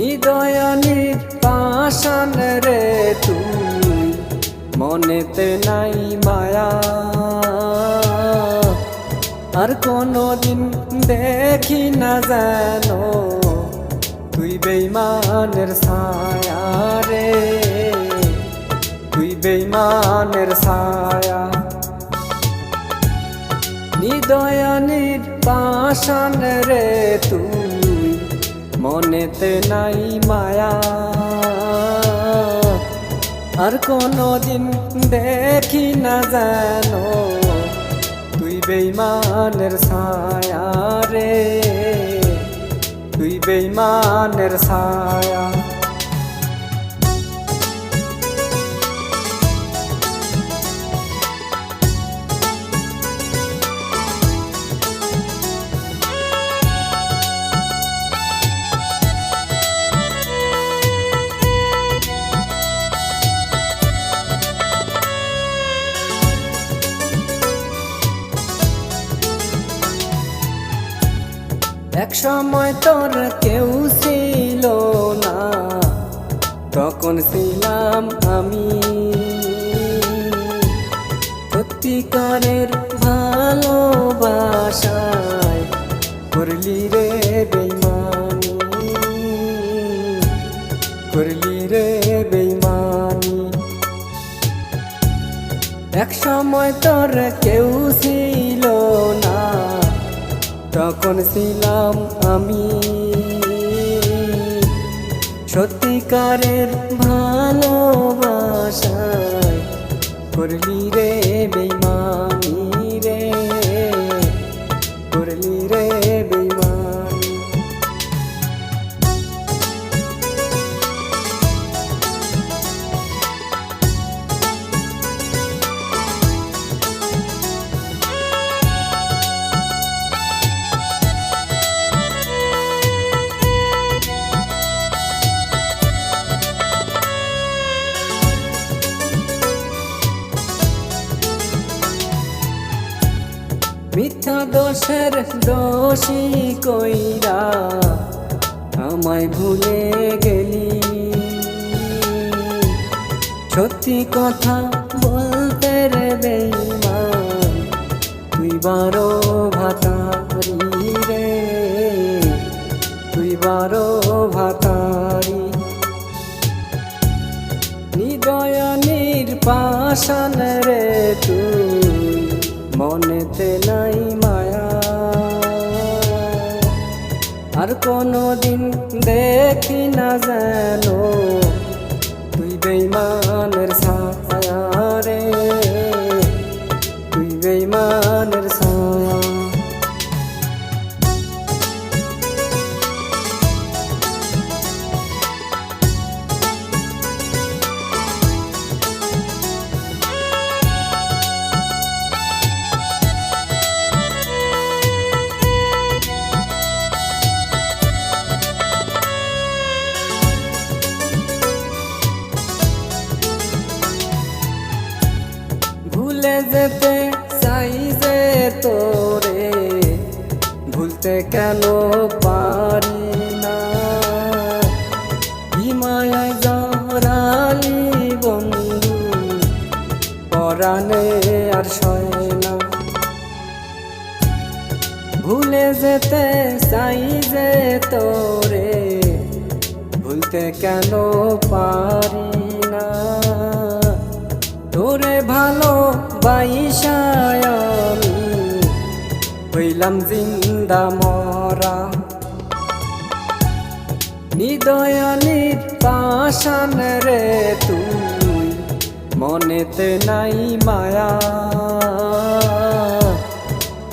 হৃদয়ানির পাশান রে তুই, মনেতে নাই মায়া। আর কোনদিন দেখি না যেন তুই বেইমানের ছায়া রে। তুই বেইমানের ছায়া। নিদয়ানির পাশান রে তুই মনেতে নাই মায়া। আর কোনদিন দেখি না যেন তুই বেইমানের ছায়া রে। তুই বেইমানের ছায়া। এক সময় তোর কেউ ছিল না। তখন ছিলাম আমি। সত্যিকারের ভালোবাসায় করলি রে বেইমানি। করলি রে বেইমানি। এক সময় তোর কেউ ছিল না। তখন ছিলাম আমি। সত্যিকারের ভালোবাসায় করলি রে বেইমানি। মিথ্যা দোষের দোষী কইরা আমায় ভুলে গেলি। সত্যি কথা বলতে রে বেইমান তুই বারো ভাতারি রে। তুই বারো ভাতারি। নিদয়নির পাশান রে তুই। মনেতে নাই মায়া। আর কোনো দিন দেখি না যেন তুই বেইমানের ছায়া রে ভুলতে কেন পারি না? হিমায় জরালি বন্ধু, পরাণে আর না। ভুলে যেতে চাই যে তোরে, ভুলতে কেন পারি না? তোরে ভালো বাইসায় আমি হইলাম জিন্দা মরা। নিদয়ানির পাশান রে তুই, মনেতে নাই মায়া।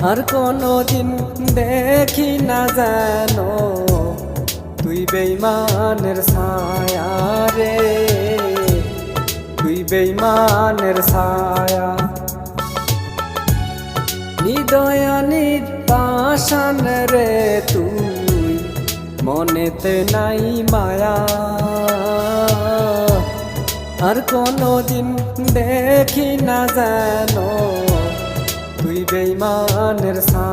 আর কোনদিন দেখি না যেন তুই বেইমানের ছায়া রে। তুই বেইমানের ছায়া। নিদয়ানির পাশান রে তুই, মনেতে নাই মায়া। আর কোনদিন দেখি না যেন, তুই বেইমানের ছায়া।